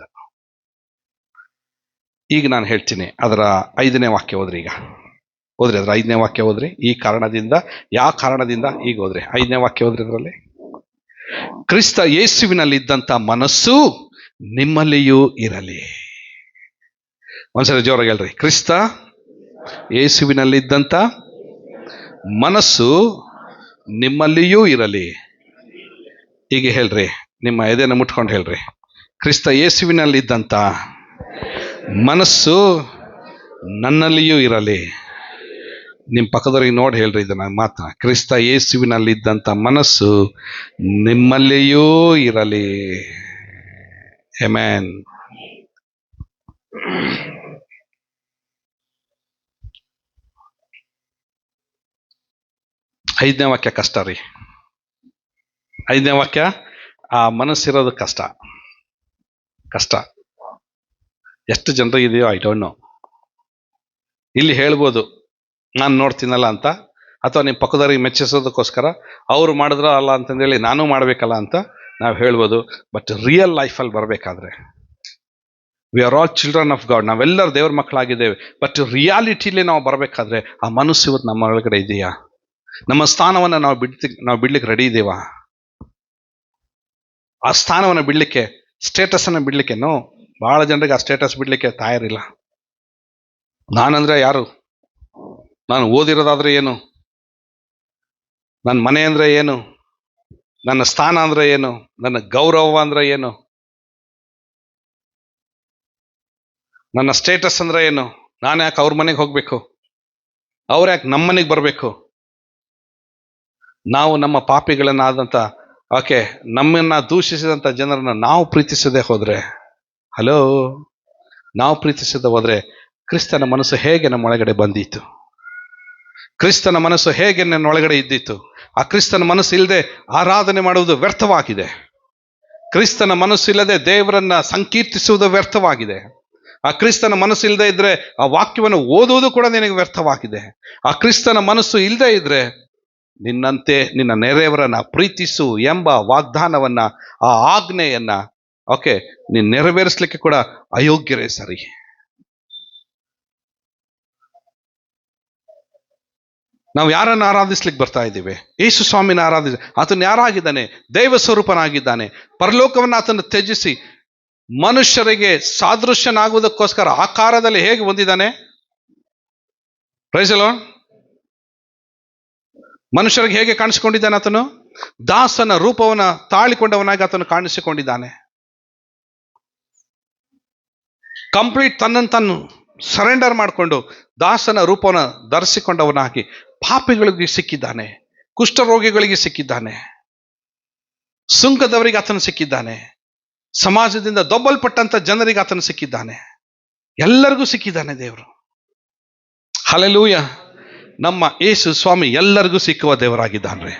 ಈಗ ನಾನು ಹೇಳ್ತೀನಿ, ಅದರ ಐದನೇ ವಾಕ್ಯ ಹೋದ್ರಿ ಈಗ. ಹೋದ್ರಿ ಅದರ ಐದನೇ ವಾಕ್ಯ ಹೋದ್ರಿ ಈ ಕಾರಣದಿಂದ ಯಾವ ಕಾರಣದಿಂದ ಈಗ ಹೋದ್ರಿ ಐದನೇ ವಾಕ್ಯ ಹೋದ್ರಿ ಅದರಲ್ಲಿ. ಕ್ರಿಸ್ತ ಯೇಸುವಿನಲ್ಲಿ ಇದ್ದಂಥ ಮನಸ್ಸು ನಿಮ್ಮಲ್ಲಿಯೂ ಇರಲಿ. ಒಂದ್ಸರಿ ಜೋರಾಗಿ ಹೇಳ್ರಿ. ಕ್ರಿಸ್ತ ಯೇಸುವಿನಲ್ಲಿದ್ದಂಥ ಮನಸ್ಸು ನಿಮ್ಮಲ್ಲಿಯೂ ಇರಲಿ. ಹೀಗೆ ಹೇಳ್ರಿ, ನಿಮ್ಮ ಎದೆಯನ್ನು ಮುಟ್ಕೊಂಡು ಹೇಳ್ರಿ. ಕ್ರಿಸ್ತ ಯೇಸುವಿನಲ್ಲಿದ್ದಂತ ಮನಸ್ಸು ನನ್ನಲ್ಲಿಯೂ ಇರಲಿ. ನಿಮ್ಮ ಪಕ್ಕದವ್ರಿಗೆ ನೋಡಿ ಹೇಳ್ರಿ ಇದನ್ನ ಮಾತ್ರ. ಕ್ರಿಸ್ತ ಯೇಸುವಿನಲ್ಲಿದ್ದಂಥ ಮನಸ್ಸು ನಿಮ್ಮಲ್ಲಿಯೂ ಇರಲಿ. ಎಮ್ಯಾನ್ ಐದನೇ ವಾಕ್ಯ ಕಷ್ಟ ರೀ. ಐದನೇ ವಾಕ್ಯ, ಆ ಮನಸ್ಸಿರೋದು ಕಷ್ಟ. ಕಷ್ಟ. ಎಷ್ಟು ಜನರು ಇದೆಯೋ ಐ ಡೋಂಟ್ ನೋ ಇಲ್ಲಿ ಹೇಳ್ಬೋದು, ನಾನು ನೋಡ್ತೀನಲ್ಲ ಅಂತ, ಅಥವಾ ನಿಮ್ಮ ಪಕ್ಕದವ್ರಿಗೆ ಮೆಚ್ಚಿಸೋದಕ್ಕೋಸ್ಕರ, ಅವರು ಮಾಡಿದ್ರ ಅಲ್ಲ ಅಂತಂದೇಳಿ ನಾನು ಮಾಡಬೇಕಲ್ಲ ಅಂತ ನಾವು ಹೇಳ್ಬೋದು ಬಟ್ ರಿಯಲ್ ಲೈಫಲ್ಲಿ ಬರಬೇಕಾದ್ರೆ. We are all children of God ನಾವೆಲ್ಲರೂ ದೇವ್ರ ಮಕ್ಕಳಾಗಿದ್ದೇವೆ ಬಟ್ ರಿಯಾಲಿಟಿಲಿ ನಾವು ಬರಬೇಕಾದ್ರೆ, ಆ ಮನಸ್ಸು ಇವತ್ತು ನಮ್ಮ ಒಳಗಡೆ ಇದೆಯಾ? ನಮ್ಮ ಸ್ಥಾನವನ್ನು ನಾವು ಬಿಡ್ತಿ, ನಾವು ಬಿಡ್ಲಿಕ್ಕೆ ರೆಡಿ ಇದ್ದೀವಾ ಆ ಸ್ಥಾನವನ್ನು ಬಿಡಲಿಕ್ಕೆ ಸ್ಟೇಟಸನ್ನು ಬಿಡ್ಲಿಕ್ಕೆ ನೋ ಬಹಳ ಜನರಿಗೆ ಆ ಸ್ಟೇಟಸ್ ಬಿಡ್ಲಿಕ್ಕೆ ತಯಾರಿಲ್ಲ. ನಾನಂದ್ರೆ ಯಾರು? ನಾನು ಓದಿರೋದಾದ್ರೆ ಏನು? ನನ್ನ ಮನೆ ಅಂದ್ರೆ ಏನು? ನನ್ನ ಸ್ಥಾನ ಅಂದ್ರೆ ಏನು? ನನ್ನ ಗೌರವ ಅಂದ್ರೆ ಏನು? ನನ್ನ ಸ್ಟೇಟಸ್ ಅಂದ್ರೆ ಏನು? ನಾನು ಯಾಕೆ ಅವ್ರ ಮನೆಗೆ ಹೋಗ್ಬೇಕು? ಅವ್ರು ಯಾಕೆ ನಮ್ಮ ಮನೆಗೆ ಬರಬೇಕು? ನಾವು ನಮ್ಮ ಪಾಪಿಗಳನ್ನಾದಂಥ ಓಕೆ, ನಮ್ಮನ್ನ ದೂಷಿಸಿದಂಥ ಜನರನ್ನ ನಾವು ಪ್ರೀತಿಸದೆ ಹೋದ್ರೆ ಹಲೋ. ನಾವು ಪ್ರೀತಿಸಿದ ಹೋದ್ರೆ ಕ್ರಿಸ್ತನ ಮನಸ್ಸು ಹೇಗೆ ನಮ್ಮ ಒಳಗಡೆ ಬಂದಿತ್ತು? ಕ್ರಿಸ್ತನ ಮನಸ್ಸು ಹೇಗೆ ನನ್ನ ಒಳಗಡೆ ಇದ್ದಿತ್ತು? ಆ ಕ್ರಿಸ್ತನ ಮನಸ್ಸು ಇಲ್ಲದೆ ಆರಾಧನೆ ಮಾಡುವುದು ವ್ಯರ್ಥವಾಗಿದೆ. ಕ್ರಿಸ್ತನ ಮನಸ್ಸಿಲ್ಲದೆ ದೇವರನ್ನ ಸಂಕೀರ್ತಿಸುವುದು ವ್ಯರ್ಥವಾಗಿದೆ. ಆ ಕ್ರಿಸ್ತನ ಮನಸ್ಸು ಇಲ್ಲದೆ ಇದ್ರೆ ಆ ವಾಕ್ಯವನ್ನು ಓದುವುದು ಕೂಡ ನಿನಗೆ ವ್ಯರ್ಥವಾಗಿದೆ. ಆ ಕ್ರಿಸ್ತನ ಮನಸ್ಸು ಇಲ್ಲದೆ ಇದ್ರೆ ನಿನ್ನಂತೆ ನಿನ್ನ ನೆರೆಯವರನ್ನ ಪ್ರೀತಿಸು ಎಂಬ ವಾಗ್ದಾನವನ್ನ, ಆ ಆಜ್ಞೆಯನ್ನ ಓಕೆ, ನೀನು ನೆರವೇರಿಸ್ಲಿಕ್ಕೆ ಕೂಡ ಅಯೋಗ್ಯರೇ ಸರಿ. ನಾವು ಯಾರನ್ನು ಆರಾಧಿಸ್ಲಿಕ್ಕೆ ಬರ್ತಾ ಇದ್ದೀವಿ? ಯೇಸು ಸ್ವಾಮಿನ ಆರಾಧಿಸ ಆತನು ಯಾರಾಗಿದ್ದಾನೆ? ದೈವ ಸ್ವರೂಪನಾಗಿದ್ದಾನೆ. ಪರಲೋಕವನ್ನು ಆತನ್ನು ತ್ಯಜಿಸಿ ಮನುಷ್ಯರಿಗೆ ಸಾದೃಶ್ಯನಾಗುವುದಕ್ಕೋಸ್ಕರ ಆಕಾರದಲ್ಲಿ ಹೇಗೆ ಹೊಂದಿದ್ದಾನೆ? ಪ್ರೈಸಲೋ ಮನುಷ್ಯರಿಗೆ ಹೇಗೆ ಕಾಣಿಸಿಕೊಂಡಿದ್ದಾನೆ ಆತನು? ದಾಸನ ರೂಪವನ್ನು ತಾಳಿಕೊಂಡವನಾಗಿ ಆತನು ಕಾಣಿಸಿಕೊಂಡಿದ್ದಾನೆ. ಕಂಪ್ಲೀಟ್ ತನ್ನನ್ನು ತಾನು ಸರೆಂಡರ್ ಮಾಡಿಕೊಂಡು ದಾಸನ ರೂಪವನ್ನು ಧರಿಸಿಕೊಂಡವನಾಗಿ ಪಾಪಿಗಳಿಗೆ ಸಿಕ್ಕಿದ್ದಾನೆ, ಕುಷ್ಠರೋಗಿಗಳಿಗೆ ಸಿಕ್ಕಿದ್ದಾನೆ, ಸುಂಕದವರಿಗೆ ಆತನು ಸಿಕ್ಕಿದ್ದಾನೆ, ಸಮಾಜದಿಂದ ದೊಬ್ಬಲ್ಪಟ್ಟಂತ ಜನರಿಗೆ ಆತನು ಸಿಕ್ಕಿದ್ದಾನೆ, ಎಲ್ಲರಿಗೂ ಸಿಕ್ಕಿದ್ದಾನೆ ದೇವರು. ಹಲಲೂಯ ನಮ್ಮ ಯೇಸು ಸ್ವಾಮಿ ಎಲ್ಲರಿಗೂ ಸಿಕ್ಕುವ ದೇವರಾಗಿದ್ದಾನೆ.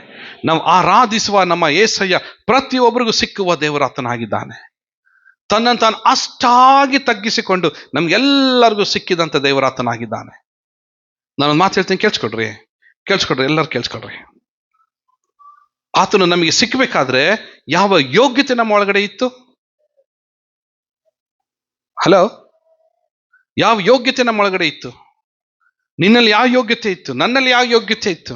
ನಾವು ಆರಾಧಿಸುವ ನಮ್ಮ ಏಸಯ್ಯ ಪ್ರತಿಯೊಬ್ಬರಿಗೂ ಸಿಕ್ಕುವ ದೇವರಾತನಾಗಿದ್ದಾನೆ. ತನ್ನನ್ನು ತಾನು ಅಷ್ಟಾಗಿ ತಗ್ಗಿಸಿಕೊಂಡು ನಮ್ಗೆಲ್ಲರಿಗೂ ಸಿಕ್ಕಿದಂಥ ದೇವರಾತನಾಗಿದ್ದಾನೆ ನಾನು ಮಾತು ಹೇಳ್ತೀನಿ, ಕೇಳಿಸ್ಕೊಡ್ರಿ? ಕೇಳಿಸ್ಕೊಡ್ರಿ, ಎಲ್ಲರೂ ಕೇಳಿಸ್ಕೊಡ್ರಿ. ಆತನು ನಮಗೆ ಸಿಕ್ಕಬೇಕಾದ್ರೆ ಯಾವ ಯೋಗ್ಯತೆ ನಮ್ಮ ಒಳಗಡೆ ಇತ್ತು? ಹಲೋ? ಯಾವ ಯೋಗ್ಯತೆ ನಮ್ಮ ಒಳಗಡೆ ಇತ್ತು? ನಿನ್ನಲ್ಲಿ ಯಾವ ಯೋಗ್ಯತೆ ಇತ್ತು? ನನ್ನಲ್ಲಿ ಯಾವ ಯೋಗ್ಯತೆ ಇತ್ತು?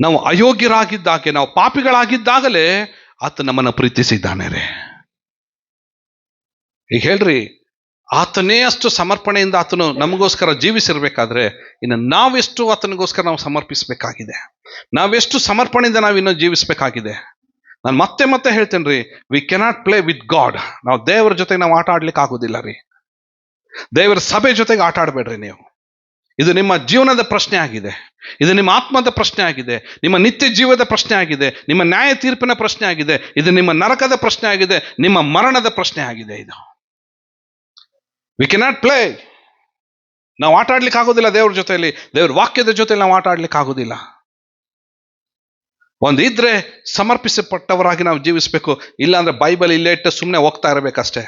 ನಾವು ಅಯೋಗ್ಯರಾಗಿದ್ದಾಗೆ, ನಾವು ಪಾಪಿಗಳಾಗಿದ್ದಾಗಲೇ ಆತ ನಮ್ಮನ್ನು ಪ್ರೀತಿಸಿದ್ದಾನೆ ರೇ. ಈಗ ಹೇಳ್ರಿ, ಆತನೇ ಅಷ್ಟು ಸಮರ್ಪಣೆಯಿಂದ ಆತನು ನಮಗೋಸ್ಕರ ಜೀವಿಸಿರ್ಬೇಕಾದ್ರೆ ಇನ್ನು ನಾವೆಷ್ಟು ಆತನಿಗೋಸ್ಕರ ನಾವು ಸಮರ್ಪಿಸಬೇಕಾಗಿದೆ? ನಾವೆಷ್ಟು ಸಮರ್ಪಣೆಯಿಂದ ನಾವು ಇನ್ನೂ ಜೀವಿಸಬೇಕಾಗಿದೆ? ನಾನು ಮತ್ತೆ ಮತ್ತೆ ಹೇಳ್ತೇನೆ ರೀ we cannot play with God ನಾವು ದೇವರ ಜೊತೆಗೆ ನಾವು ಆಟ ಆಡ್ಲಿಕ್ಕೆ ಆಗೋದಿಲ್ಲ ರೀ. ದೇವರ ಸಭೆ ಜೊತೆಗೆ ಆಟ ಆಡಬೇಡ್ರಿ ನೀವು. ಇದು ನಿಮ್ಮ ಜೀವನದ ಪ್ರಶ್ನೆ ಆಗಿದೆ. ಇದು ನಿಮ್ಮ ಆತ್ಮದ ಪ್ರಶ್ನೆ ಆಗಿದೆ. ನಿಮ್ಮ ನಿತ್ಯ ಜೀವದ ಪ್ರಶ್ನೆ ಆಗಿದೆ. ನಿಮ್ಮ ನ್ಯಾಯ ತೀರ್ಪಿನ ಪ್ರಶ್ನೆ ಆಗಿದೆ. ಇದು ನಿಮ್ಮ ನರಕದ ಪ್ರಶ್ನೆ ಆಗಿದೆ. ನಿಮ್ಮ ಮರಣದ ಪ್ರಶ್ನೆ ಆಗಿದೆ ಇದು. ವಿ ಕೆನಾಟ್ ಪ್ಲೇ ನಾವು ಆಟ ಆಡ್ಲಿಕ್ಕೆ ಆಗೋದಿಲ್ಲ ದೇವ್ರ ಜೊತೆಯಲ್ಲಿ. ದೇವ್ರ ವಾಕ್ಯದ ಜೊತೆಯಲ್ಲಿ ನಾವು ಆಟ ಆಡ್ಲಿಕ್ಕೆ ಆಗೋದಿಲ್ಲ. ಒಂದು ಇದ್ರೆ ಸಮರ್ಪಿಸಲ್ಪಟ್ಟವರಾಗಿ ನಾವು ಜೀವಿಸಬೇಕು. ಇಲ್ಲಾಂದ್ರೆ ಬೈಬಲ್ ಇಲ್ಲೇ ಇಟ್ಟು ಸುಮ್ಮನೆ ಹೋಗ್ತಾ ಇರಬೇಕಷ್ಟೇ.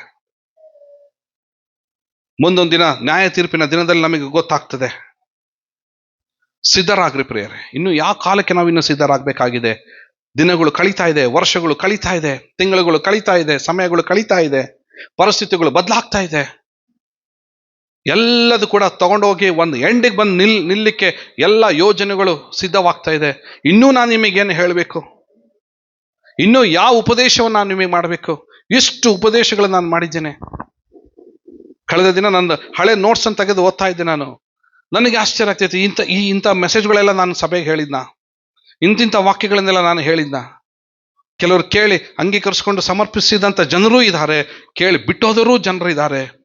ಮುಂದೊಂದು ದಿನ ನ್ಯಾಯ ತೀರ್ಪಿನ ದಿನದಲ್ಲಿ ನಮಗೆ ಗೊತ್ತಾಗ್ತದೆ. ಸಿದ್ಧರಾಗ್ರಿ ಪ್ರಿಯರೇ. ಇನ್ನು ಯಾವ ಕಾಲಕ್ಕೆ ನಾವು ಇನ್ನು ಸಿದ್ಧರಾಗಬೇಕಾಗಿದೆ? ದಿನಗಳು ಕಳೀತಾ ಇದೆ, ವರ್ಷಗಳು ಕಳೀತಾ ಇದೆ, ತಿಂಗಳುಗಳು ಕಳೀತಾ ಇದೆ, ಸಮಯಗಳು ಕಳೀತಾ ಇದೆ, ಪರಿಸ್ಥಿತಿಗಳು ಬದಲಾಗ್ತಾ ಇದೆ. ಎಲ್ಲದು ಕೂಡ ತಗೊಂಡೋಗಿ ಒಂದು ಎಂಡಿಗೆ ಬಂದು ನಿಲ್, ನಿಲ್ಲಿಕ್ಕೆ ಎಲ್ಲ ಯೋಜನೆಗಳು ಸಿದ್ಧವಾಗ್ತಾ ಇದೆ. ಇನ್ನೂ ನಾನು ನಿಮಗೇನು ಹೇಳಬೇಕು? ಇನ್ನೂ ಯಾವ ಉಪದೇಶವನ್ನು ನಾನು ನಿಮಗೆ ಮಾಡಬೇಕು? ಇಷ್ಟು ಉಪದೇಶಗಳು ನಾನು ಮಾಡಿದ್ದೇನೆ? ಕಳೆದ ದಿನ ನಂದು ಹಳೆ ನೋಟ್ಸ್ ಅಂತ ತೆಗೆದು ಓದ್ತಾ ಇದ್ದೆ ನಾನು. ನನಗೆ ಆಶ್ಚರ್ಯ ಆಗ್ತೈತಿ ಇಂಥ, ಈ ಇಂಥ ಮೆಸೇಜ್ಗಳೆಲ್ಲ ನಾನು ಸಭೆಗೆ ಹೇಳಿದ್ನ? ಇಂತಿಂಥ ವಾಕ್ಯಗಳನ್ನೆಲ್ಲ ನಾನು ಹೇಳಿದ್ನ? ಕೆಲವರು ಕೇಳಿ ಅಂಗೀಕರಿಸ್ಕೊಂಡು ಸಮರ್ಪಿಸಿದಂಥ ಜನರೂ ಇದ್ದಾರೆ. ಕೇಳಿ ಬಿಟ್ಟೋದರೂ ಜನರು ಇದ್ದಾರೆ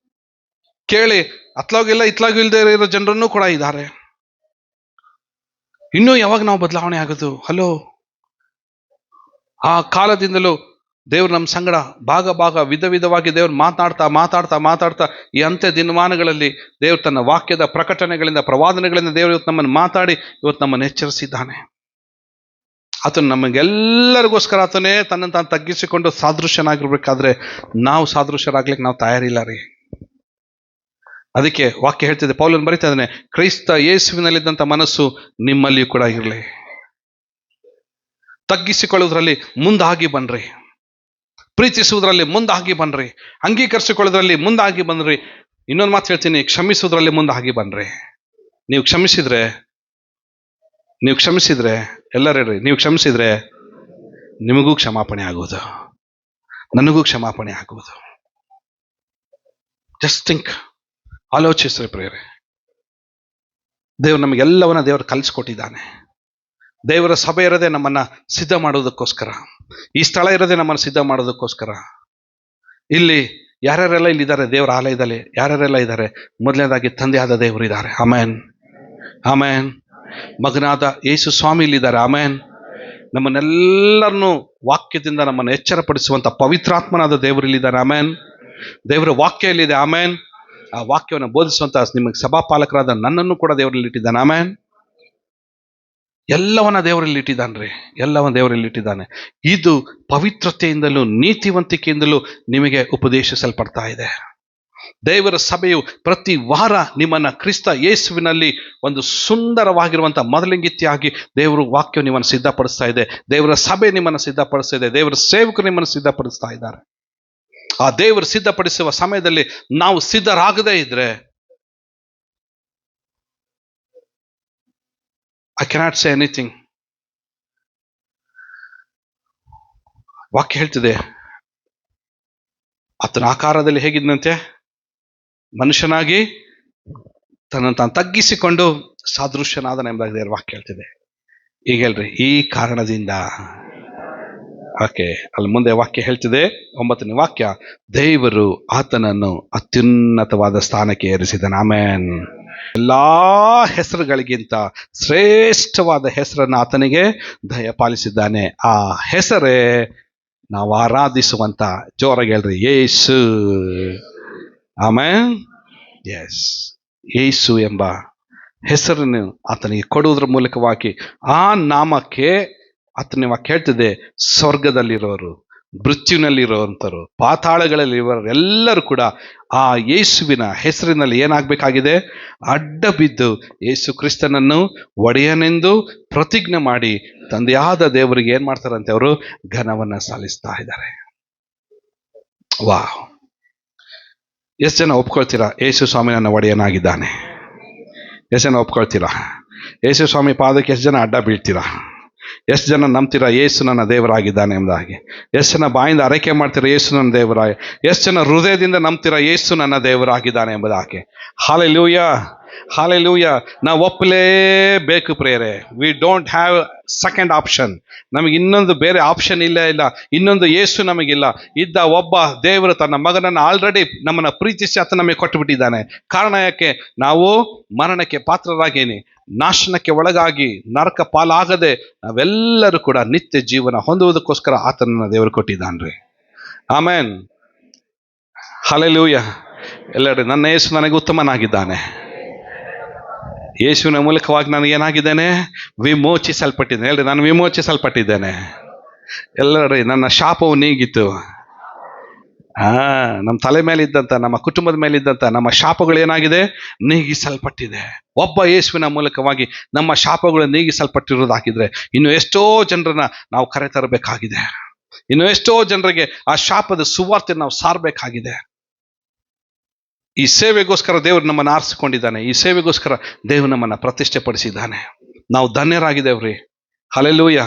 ಕೇಳಿ, ಅತ್ಲಾಗಿಲ್ಲ ಇತ್ಲಾಗೂ ಇಲ್ಲದೆ ಇರೋ ಜನರನ್ನು ಕೂಡ ಇದ್ದಾರೆ. ಇನ್ನೂ ಯಾವಾಗ ನಾವು ಬದಲಾವಣೆ ಆಗೋದು? ಹಲೋ? ಆ ಕಾಲದಿಂದಲೂ ದೇವ್ರು ನಮ್ಮ ಸಂಗಡ ಭಾಗ ಭಾಗ, ವಿಧ ವಿಧವಾಗಿ ದೇವ್ರು ಮಾತಾಡ್ತಾ ಮಾತಾಡ್ತಾ ಮಾತಾಡ್ತಾ ಈ ಅಂತ್ಯ ದಿನಮಾನಗಳಲ್ಲಿ ದೇವ್ರು ತನ್ನ ವಾಕ್ಯದ ಪ್ರಕಟಣೆಗಳಿಂದ, ಪ್ರವಾದನೆಗಳಿಂದ ದೇವರು ಇವತ್ತು ನಮ್ಮನ್ನು ಮಾತಾಡಿ, ಇವತ್ತು ನಮ್ಮನ್ನು ಎಚ್ಚರಿಸಿದ್ದಾನೆ. ಆತನು ನಮಗೆಲ್ಲರಿಗೋಸ್ಕರ ಆತನೇ ತನ್ನನ್ನು ತಾನು ತಗ್ಗಿಸಿಕೊಂಡು ಸಾದೃಶ್ಯನಾಗಿರ್ಬೇಕಾದ್ರೆ ನಾವು ಸಾದೃಶ್ಯರಾಗ್ಲಿಕ್ಕೆ ನಾವು ತಯಾರಿಲ್ಲ ರೀ. ಅದಕ್ಕೆ ವಾಕ್ಯ ಹೇಳ್ತಿದೆ ಪೌಲನ್ ಬರೀತಾ ಇದ್ದಾನೆ, ಕ್ರೈಸ್ತ ಯೇಸುವಿನಲ್ಲಿದ್ದಂಥ ಮನಸ್ಸು ನಿಮ್ಮಲ್ಲಿಯೂ ಕೂಡ ಇರಲಿ. ತಗ್ಗಿಸಿಕೊಳ್ಳುವುದರಲ್ಲಿ ಮುಂದಾಗಿ ಬನ್ರಿ. ಪ್ರೀತಿಸುವುದರಲ್ಲಿ ಮುಂದಾಗಿ ಬನ್ರಿ. ಅಂಗೀಕರಿಸಿಕೊಳ್ಳೋದ್ರಲ್ಲಿ ಮುಂದಾಗಿ ಬನ್ರಿ. ಇನ್ನೊಂದು ಮಾತು ಹೇಳ್ತೀನಿ, ಕ್ಷಮಿಸುವುದರಲ್ಲಿ ಮುಂದಾಗಿ ಬನ್ರಿ. ನೀವು ಕ್ಷಮಿಸಿದ್ರೆ ನೀವು ಕ್ಷಮಿಸಿದ್ರೆ, ಎಲ್ಲರೂ ಹೇಳ್ರಿ, ನೀವು ಕ್ಷಮಿಸಿದ್ರೆ ನಿಮಗೂ ಕ್ಷಮಾಪಣೆ ಆಗುವುದು. ನನಗೂ ಕ್ಷಮಾಪಣೆ ಆಗುವುದು. ಜಸ್ಟ್ ಥಿಂಕ್ ಆಲೋಚಿಸ್ರಿ ಪ್ರೇರೆ ದೇವ್ರು ನಮಗೆಲ್ಲವನ್ನ ದೇವರು ಕಲಿಸ್ಕೊಟ್ಟಿದ್ದಾನೆ. ದೇವರ ಸಭೆ ಇರೋದೇ ನಮ್ಮನ್ನ ಸಿದ್ಧ ಮಾಡೋದಕ್ಕೋಸ್ಕರ ಈ ಸ್ಥಳ ಇರೋದೇ ನಮ್ಮನ್ನು ಸಿದ್ಧ ಮಾಡೋದಕ್ಕೋಸ್ಕರ ಇಲ್ಲಿ ಯಾರ್ಯಾರೆಲ್ಲ ಇಲ್ಲಿದ್ದಾರೆ ದೇವರ ಆಲಯದಲ್ಲಿ, ಯಾರ್ಯಾರೆಲ್ಲ ಇದ್ದಾರೆ? ಮೊದಲನೇದಾಗಿ ತಂದೆಯಾದ ದೇವರು ಇದ್ದಾರೆ. ಆಮೇನ್. ಅಮೇನ್ ಮಗನಾದ ಯೇಸು ಸ್ವಾಮಿ ಇಲ್ಲಿದ್ದಾರೆ. ಆಮೇನ್. ನಮ್ಮನ್ನೆಲ್ಲರನ್ನು ವಾಕ್ಯದಿಂದ ನಮ್ಮನ್ನು ಎಚ್ಚರಪಡಿಸುವಂತ ಪವಿತ್ರಾತ್ಮನಾದ ದೇವರು ಇಲ್ಲಿದ್ದಾರೆ. ಆಮೇನ್. ದೇವರ ವಾಕ್ಯ ಇಲ್ಲಿದೆ ಆಮೇನ್. ಆ ವಾಕ್ಯವನ್ನು ಬೋಧಿಸುವಂತ ನಿಮಗೆ ಸಭಾಪಾಲಕರಾದ ನನ್ನನ್ನು ಕೂಡ ದೇವರಲ್ಲಿ ಇಟ್ಟಿದ್ದಾನೆ. ಆಮೇನ್. ಎಲ್ಲವನ್ನ ದೇವರಲ್ಲಿ ಇಟ್ಟಿದ್ದಾನ್ರಿ ಎಲ್ಲವನ್ನ ದೇವರಲ್ಲಿ ಇಟ್ಟಿದ್ದಾನೆ. ಇದು ಪವಿತ್ರತೆಯಿಂದಲೂ ನೀತಿವಂತಿಕೆಯಿಂದಲೂ ನಿಮಗೆ ಉಪದೇಶಿಸಲ್ಪಡ್ತಾ ಇದೆ. ದೇವರ ಸಭೆಯು ಪ್ರತಿ ವಾರ ನಿಮ್ಮನ್ನ ಕ್ರಿಸ್ತ ಯೇಸುವಿನಲ್ಲಿ ಒಂದು ಸುಂದರವಾಗಿರುವಂತಹ ಮೊದಲಿಂಗಿತ್ಯಾಗಿ ದೇವರು ವಾಕ್ಯ ನಿಮ್ಮನ್ನು ಸಿದ್ಧಪಡಿಸ್ತಾ ಇದೆ. ದೇವರ ಸಭೆ ನಿಮ್ಮನ್ನು ಸಿದ್ಧಪಡಿಸ್ತಾ ಇದೆ. ದೇವರ ಸೇವಕರು ನಿಮ್ಮನ್ನು ಸಿದ್ಧಪಡಿಸ್ತಾ ಇದ್ದಾರೆ. ಆ ದೇವರು ಸಿದ್ಧಪಡಿಸುವ ಸಮಯದಲ್ಲಿ ನಾವು ಸಿದ್ಧರಾಗದೇ ಇದ್ರೆ ಐ ಕೆನಾಟ್ ಸೇ ಎನಿಥಿಂಗ್ ವಾಕ್ಯ ಹೇಳ್ತಿದೆ, ಆತನ ಆಕಾರದಲ್ಲಿ ಹೇಗಿದ್ದಂತೆ ಮನುಷ್ಯನಾಗಿ ತನ್ನ ತಾನು ತಗ್ಗಿಸಿಕೊಂಡು ಸಾದೃಶ್ಯನಾದನ ಎಂಬುದಾಗಿ ದೇವರ ವಾಕ್ಯ ಹೇಳ್ತಿದೆ. ಈಗ ಹೇಳ್ರಿ, ಈ ಕಾರಣದಿಂದ ಓಕೆ ಅಲ್ಲಿ ಮುಂದೆ ವಾಕ್ಯ ಹೇಳ್ತಿದೆ, ಒಂಬತ್ತನೇ ವಾಕ್ಯ, ದೇವರು ಆತನನ್ನು ಅತ್ಯುನ್ನತವಾದ ಸ್ಥಾನಕ್ಕೆ ಏರಿಸಿದನು ಆಮೇನ್. ಎಲ್ಲಾ ಹೆಸರುಗಳಿಗಿಂತ ಶ್ರೇಷ್ಠವಾದ ಹೆಸರನ್ನು ಆತನಿಗೆ ದಯಪಾಲಿಸಿದ್ದಾನೆ. ಆ ಹೆಸರೇ ನಾವು ಆರಾಧಿಸುವಂತ ಜೋರಾಗಿ ಹೇಳ್ರಿ, ಯೇಸು. ಆಮೇನ್. ಎಸ್ ಯೇಸು ಎಂಬ ಹೆಸರನ್ನು ಆತನಿಗೆ ಕೊಡುವುದರ ಮೂಲಕವಾಗಿ ಆ ನಾಮಕ್ಕೆ ಆತನ ವಾಕ್ಯ ಹೇಳ್ತಿದೆ ಸ್ವರ್ಗದಲ್ಲಿರೋರು ಮೃತ್ಯುವಿನಲ್ಲಿರುವಂಥವ್ರು ಪಾತಾಳಗಳಲ್ಲಿರುವವರು ಎಲ್ಲರೂ ಕೂಡ ಆ ಯೇಸುವಿನ ಹೆಸರಿನಲ್ಲಿ ಏನಾಗಬೇಕಾಗಿದೆ? ಅಡ್ಡ ಬಿದ್ದು ಯೇಸು ಕ್ರಿಸ್ತನನ್ನು ಒಡೆಯನೆಂದು ಪ್ರತಿಜ್ಞೆ ಮಾಡಿ ತಂದೆಯಾದ ದೇವರಿಗೆ ಏನು ಮಾಡ್ತಾರಂತೆ ಅವರು? ಘನವನ್ನು ಸಾಲಿಸ್ತಾ ಇದ್ದಾರೆ. ವಾ ಎಷ್ಟು ಜನ ಒಪ್ಕೊಳ್ತೀರಾ? ಯೇಸು ಸ್ವಾಮಿ ನನ್ನ ಒಡೆಯನಾಗಿದ್ದಾನೆ. ಎಷ್ಟು ಜನ ಒಪ್ಕೊಳ್ತೀರಾ? ಯೇಸು ಸ್ವಾಮಿ ಪಾದಕ್ಕೆ ಎಷ್ಟು ಜನ ಅಡ್ಡ ಬೀಳ್ತೀರಾ? ಎಷ್ಟು ಜನ ನಂಬ್ತೀರಾ? ಯೇಸು ನನ್ನ ದೇವರಾಗಿದ್ದಾನೆ ಎಂಬುದಾಗಿ ಎಷ್ಟು ಜನ ಬಾಯಿಂದ ಅರಕೆ ಮಾಡ್ತೀರಾ? ಯೇಸು ನನ್ನ ದೇವರಾಗಿ. ಎಷ್ಟು ಜನ ಹೃದಯದಿಂದ ನಂಬ್ತೀರಾ? ಯೇಸು ನನ್ನ ದೇವರಾಗಿದ್ದಾನೆ ಎಂಬುದಾಗಿ ಹಾಲೆಲೂಯ ಹಾಲೆಲೂಯ ನಾವು ಒಪ್ಪಲೇಬೇಕು ಪ್ರೇರೆ we don't have second option ನಮಗೆ ಇನ್ನೊಂದು ಬೇರೆ ಆಪ್ಷನ್ ಇಲ್ಲೇ ಇಲ್ಲ. ಇನ್ನೊಂದು ಏಸು ನಮಗಿಲ್ಲ. ಇದ್ದ ಒಬ್ಬ ದೇವರು ತನ್ನ ಮಗನನ್ನು ಆಲ್ರೆಡಿ ನಮ್ಮನ್ನು ಪ್ರೀತಿಸಿ ಆತ ನಮಗೆ ಕೊಟ್ಟು ಬಿಟ್ಟಿದ್ದಾನೆ ಕಾರಣ ಯಾಕೆ? ನಾವು ಮರಣಕ್ಕೆ ಪಾತ್ರರಾಗೇನಿ. ನಾಶನಕ್ಕೆ ಒಳಗಾಗಿ ನರಕ ಪಾಲಾಗದೆ ನಾವೆಲ್ಲರೂ ಕೂಡ ನಿತ್ಯ ಜೀವನ ಹೊಂದುವುದಕ್ಕೋಸ್ಕರ ಆತನನ್ನು ದೇವರು ಕೊಟ್ಟಿದ್ದಾನ್ರಿ. ಆಮೇನ್ ಹಲೆಲೂಯ ಎಲ್ಲರೂ ನನ್ನ ಏಸು ನನಗೆ ಉತ್ತಮನಾಗಿದ್ದಾನೆ. ಯೇಸುವಿನ ಮೂಲಕವಾಗಿ ನಾನು ಏನಾಗಿದ್ದೇನೆ? ವಿಮೋಚಿಸಲ್ಪಟ್ಟಿದ್ದೇನೆ. ಹೇಳ್ರಿ, ನಾನು ವಿಮೋಚಿಸಲ್ಪಟ್ಟಿದ್ದೇನೆ. ಎಲ್ಲರೂ ನನ್ನ ಶಾಪವು ನೀಗಿತ್ತು ಹಾ ನಮ್ಮ ತಲೆ ಮೇಲಿದ್ದಂಥ ನಮ್ಮ ಕುಟುಂಬದ ಮೇಲಿದ್ದಂಥ ನಮ್ಮ ಶಾಪಗಳು ಏನಾಗಿದೆ? ನೀಗಿಸಲ್ಪಟ್ಟಿದೆ. ಒಬ್ಬ ಯೇಸುವಿನ ಮೂಲಕವಾಗಿ ನಮ್ಮ ಶಾಪಗಳು ನೀಗಿಸಲ್ಪಟ್ಟಿರೋದಾಗಿದ್ರೆ ಇನ್ನು ಎಷ್ಟೋ ಜನರನ್ನ ನಾವು ಕರೆತರಬೇಕಾಗಿದೆ. ಇನ್ನು ಎಷ್ಟೋ ಜನರಿಗೆ ಆ ಶಾಪದ ಸುವಾರ್ತೆ ನಾವು ಸಾರಬೇಕಾಗಿದೆ. ಈ ಸೇವೆಗೋಸ್ಕರ ದೇವರು ನಮ್ಮನ್ನು ಆರಿಸಿಕೊಂಡಿದ್ದಾನೆ. ಈ ಸೇವೆಗೋಸ್ಕರ ದೇವರು ನಮ್ಮನ್ನು ಪ್ರತಿಷ್ಠೆ ಪಡಿಸಿದ್ದಾನೆ ನಾವು ಧನ್ಯರಾಗಿದ್ದೇವ್ರಿ. ಹಲೆಲೂಯ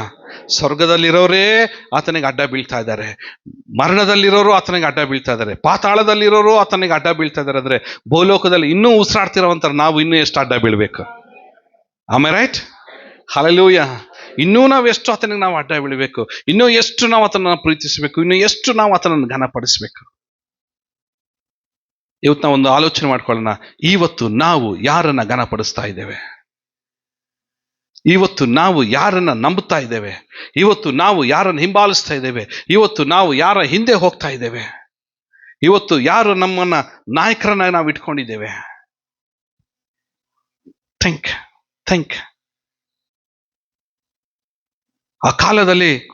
ಸ್ವರ್ಗದಲ್ಲಿರೋರೇ ಆತನಿಗೆ ಅಡ್ಡ ಬೀಳ್ತಾ ಇದ್ದಾರೆ. ಮರಣದಲ್ಲಿರೋರು ಆತನಿಗೆ ಅಡ್ಡ ಬೀಳ್ತಾ ಇದ್ದಾರೆ. ಪಾತಾಳದಲ್ಲಿರೋರು ಆತನಿಗೆ ಅಡ್ಡ ಬೀಳ್ತಾ ಇದ್ದಾರೆ. ಅಂದ್ರೆ ಭೂಲೋಕದಲ್ಲಿ ಇನ್ನೂ ಉಸಿರಾಡ್ತಿರೋವಂಥ ನಾವು ಇನ್ನೂ ಎಷ್ಟು ಅಡ್ಡ ಬೀಳ್ಬೇಕು. ಆಮೇಲೆ ರೈಟ್ ಹಲಲೂಯ ಇನ್ನೂ ನಾವು ಎಷ್ಟು ಆತನಿಗೆ ನಾವು ಅಡ್ಡ ಬೀಳಬೇಕು. ಇನ್ನೂ ಎಷ್ಟು ನಾವು ಆತನನ್ನು ಪ್ರೀತಿಸಬೇಕು. ಇನ್ನೂ ಎಷ್ಟು ನಾವು ಆತನನ್ನು ಘನಪಡಿಸ್ಬೇಕು. ಇವತ್ತು ನಾವು ಒಂದು ಆಲೋಚನೆ ಮಾಡ್ಕೊಳ್ಳೋಣ. ಇವತ್ತು ನಾವು ಯಾರನ್ನ ಘನಪಡಿಸ್ತಾ ಇದ್ದೇವೆ? ಇವತ್ತು ನಾವು ಯಾರನ್ನ ನಂಬುತ್ತಾ ಇದ್ದೇವೆ? ಇವತ್ತು ನಾವು ಯಾರನ್ನ ಹಿಂಬಾಲಿಸ್ತಾ ಇದ್ದೇವೆ? ಇವತ್ತು ನಾವು ಯಾರ ಹಿಂದೆ ಹೋಗ್ತಾ ಇದ್ದೇವೆ? ಇವತ್ತು ಯಾರು ನಮ್ಮನ್ನ ನಾಯಕರನ್ನ ನಾವು ಇಟ್ಕೊಂಡಿದ್ದೇವೆ? ಥಿಂಕ್ ಥಿಂಕ್ ಆ ಕಾಲದಲ್ಲಿ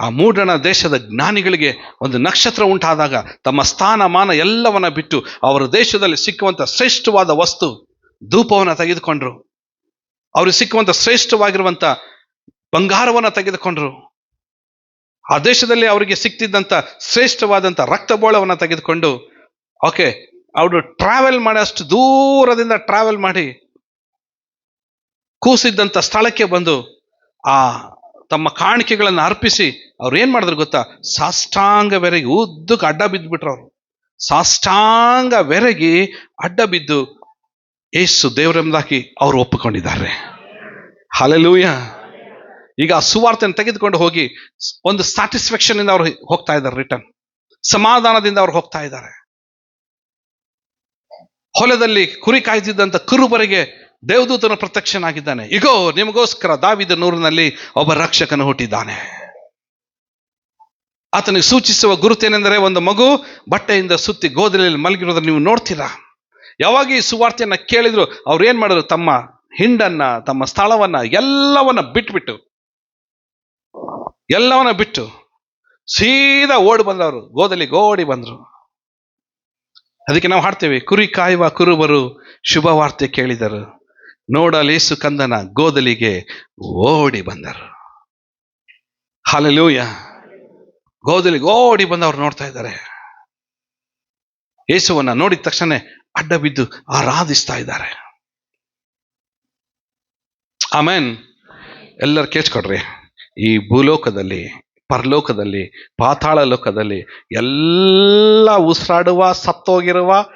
ಆ ಮೂಡಣ ದೇಶದ ಜ್ಞಾನಿಗಳಿಗೆ ಒಂದು ನಕ್ಷತ್ರ ಉಂಟಾದಾಗ ತಮ್ಮ ಸ್ಥಾನಮಾನ ಎಲ್ಲವನ್ನ ಬಿಟ್ಟು ಅವರ ದೇಶದಲ್ಲಿ ಸಿಕ್ಕುವಂಥ ಶ್ರೇಷ್ಠವಾದ ವಸ್ತು ಧೂಪವನ್ನು ತೆಗೆದುಕೊಂಡ್ರು. ಅವರು ಸಿಕ್ಕುವಂಥ ಶ್ರೇಷ್ಠವಾಗಿರುವಂಥ ಬಂಗಾರವನ್ನು ತೆಗೆದುಕೊಂಡ್ರು. ಆ ದೇಶದಲ್ಲಿ ಅವರಿಗೆ ಸಿಕ್ತಿದ್ದಂಥ ಶ್ರೇಷ್ಠವಾದಂಥ ರಕ್ತಬೋಳವನ್ನು ತೆಗೆದುಕೊಂಡು, ಓಕೆ, ಅವರು ಟ್ರಾವೆಲ್ ಮಾಡಿ ಅಷ್ಟು ದೂರದಿಂದ ಟ್ರಾವೆಲ್ ಮಾಡಿ ಕೂಸಿದ್ದಂಥ ಸ್ಥಳಕ್ಕೆ ಬಂದು ಆ ತಮ್ಮ ಕಾಣಿಕೆಗಳನ್ನು ಅರ್ಪಿಸಿ ಅವ್ರು ಏನು ಮಾಡಿದ್ರು ಗೊತ್ತಾ? ಸಾಷ್ಟಾಂಗ ಬೆರಗಿ ಉದ್ದಕ್ಕೆ ಅಡ್ಡ ಬಿದ್ದುಬಿಟ್ರು ಅವರು. ಸಾಷ್ಟಾಂಗ ಬೆರಗಿ ಅಡ್ಡ ಬಿದ್ದು ಏಸು ದೇವರೆಂಬುದಾಗಿ ಅವರು ಒಪ್ಪಿಕೊಂಡಿದ್ದಾರೆ. ಹಾಲೆಲೂಯ ಈಗ ಆ ಸುವಾರ್ತೆಯನ್ನು ತೆಗೆದುಕೊಂಡು ಹೋಗಿ ಒಂದು ಸ್ಯಾಟಿಸ್ಫ್ಯಾಕ್ಷನ್ ಇಂದ ಅವ್ರು ಹೋಗ್ತಾ ಇದ್ದಾರೆ ರಿಟರ್ನ್ ಸಮಾಧಾನದಿಂದ ಅವ್ರು ಹೋಗ್ತಾ ಇದ್ದಾರೆ. ಹೊಲದಲ್ಲಿ ಕುರಿ ಕಾಯ್ತಿದ್ದಂತ ಕುರುಬರಿಗೆ ದೇವದೂತನ ಪ್ರತ್ಯಕ್ಷನಾಗಿದ್ದಾನೆ. ಇಗೋ, ನಿಮಗೋಸ್ಕರ ದಾವಿದ ನೂರಿನಲ್ಲಿ ಒಬ್ಬ ರಕ್ಷಕನು ಹುಟ್ಟಿದ್ದಾನೆ. ಆತನಿಗೆ ಸೂಚಿಸುವ ಗುರುತೇನೆಂದರೆ ಒಂದು ಮಗು ಬಟ್ಟೆಯಿಂದ ಸುತ್ತಿ ಗೋದಲಿಯಲ್ಲಿ ಮಲಗಿರೋದನ್ನು ನೀವು ನೋಡ್ತೀರಾ? ಯಾವಾಗ ಈ ಸುವಾರ್ತೆಯನ್ನು ಕೇಳಿದ್ರು ಅವ್ರು ಏನು ಮಾಡಿದ್ರು? ತಮ್ಮ ಹಿಂಡನ್ನ, ತಮ್ಮ ಸ್ಥಳವನ್ನ ಎಲ್ಲವನ್ನ ಬಿಟ್ಬಿಟ್ಟು, ಎಲ್ಲವನ್ನ ಬಿಟ್ಟು ಸೀದಾ ಓಡಿ ಬಂದವರು, ಗೋದಲಿಗೆ ಓಡಿ ಬಂದರು. ಅದಕ್ಕೆ ನಾವು ಹಾಡ್ತೇವೆ, ಕುರಿ ಕಾಯುವ ಕುರುಬರು ಶುಭ ವಾರ್ತೆ ಕೇಳಿದರು ನೋಡಲೇಸು ಕಂದನ ಗೋದಲಿಗೆ ಓಡಿ ಬಂದರು. ಹಾಲೆಲೂಯ ಗೋದಲಿಗೆ ಓಡಿ ಬಂದವರು ನೋಡ್ತಾ ಇದ್ದಾರೆ. ಯೇಸುವನ್ನ ನೋಡಿದ ತಕ್ಷಣ ಅಡ್ಡ ಬಿದ್ದು ಆರಾಧಿಸ್ತಾ ಇದ್ದಾರೆ. ಆಮೇನ್. ಎಲ್ಲರೂ ಕೇಳಿಸ್ಕೊಡ್ರಿ. ಈ ಭೂಲೋಕದಲ್ಲಿ, ಪರಲೋಕದಲ್ಲಿ, ಪಾತಾಳ ಲೋಕದಲ್ಲಿ ಎಲ್ಲ ಉಸಿರಾಡುವ, ಸತ್ತೋಗಿರುವ,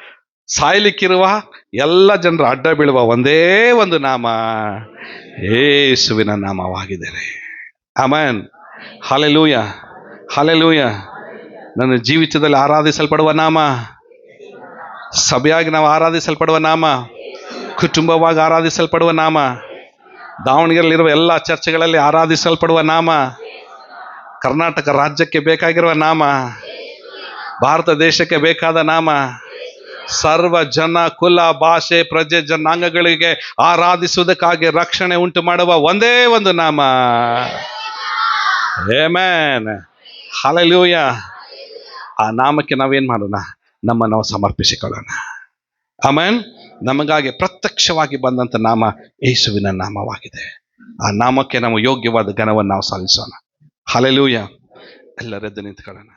ಸಾಯ್ಲಿಕ್ಕಿರುವ, ಎಲ್ಲ ಜನರು ಅಡ್ಡ ಬೀಳುವ ಒಂದೇ ಒಂದು ನಾಮ. ಏಸುವಿನ ನಾಮವಾಗಿದ್ದಾರೆ. ಆಮೇನ್. Hallelujah hallelujah. ನನ್ನ ಜೀವಿತದಲ್ಲಿ ಆರಾಧಿಸಲ್ಪಡುವ ನಾಮ. ಸಭೆಯಾಗಿ ನಾವು ಆರಾಧಿಸಲ್ಪಡುವ ನಾಮ. ಕುಟುಂಬವಾಗಿ ಆರಾಧಿಸಲ್ಪಡುವ ನಾಮ. ದಾವಣಗೆರೆಯಲ್ಲಿರುವ ಎಲ್ಲ ಚರ್ಚೆಗಳಲ್ಲಿ ಆರಾಧಿಸಲ್ಪಡುವ ನಾಮ. ಕರ್ನಾಟಕ ರಾಜ್ಯಕ್ಕೆ ಬೇಕಾಗಿರುವ ನಾಮ. ಭಾರತ ದೇಶಕ್ಕೆ ಬೇಕಾದ ನಾಮ. ಸರ್ವ ಜನ, ಕುಲ, ಭಾಷೆ, ಪ್ರಜೆ, ಜನಾಂಗಗಳಿಗೆ ಆರಾಧಿಸುವುದಕ್ಕಾಗಿ ರಕ್ಷಣೆ ಉಂಟು ಮಾಡುವ ಒಂದೇ ಒಂದು ನಾಮ. Amen hallelujah. ಆ ನಾಮಕ್ಕೆ ನಾವೇನು ಮಾಡೋಣ? ನಮ್ಮ ನಾವು ಸಮರ್ಪಿಸಿಕೊಳ್ಳೋಣ. ಆಮೇನ್. ನಮಗಾಗಿ ಪ್ರತ್ಯಕ್ಷವಾಗಿ ಬಂದಂಥ ನಾಮ ಯೇಸುವಿನ ನಾಮವಾಗಿದೆ. ಆ ನಾಮಕ್ಕೆ ನಾವು ಯೋಗ್ಯವಾದ ಘನವನ್ನು ನಾವು ಸಲ್ಲಿಸೋಣ ಹಾಲೆಲೂಯ. ಎಲ್ಲರೆದ್ದು ನಿಂತ್ಕೊಳ್ಳೋಣ.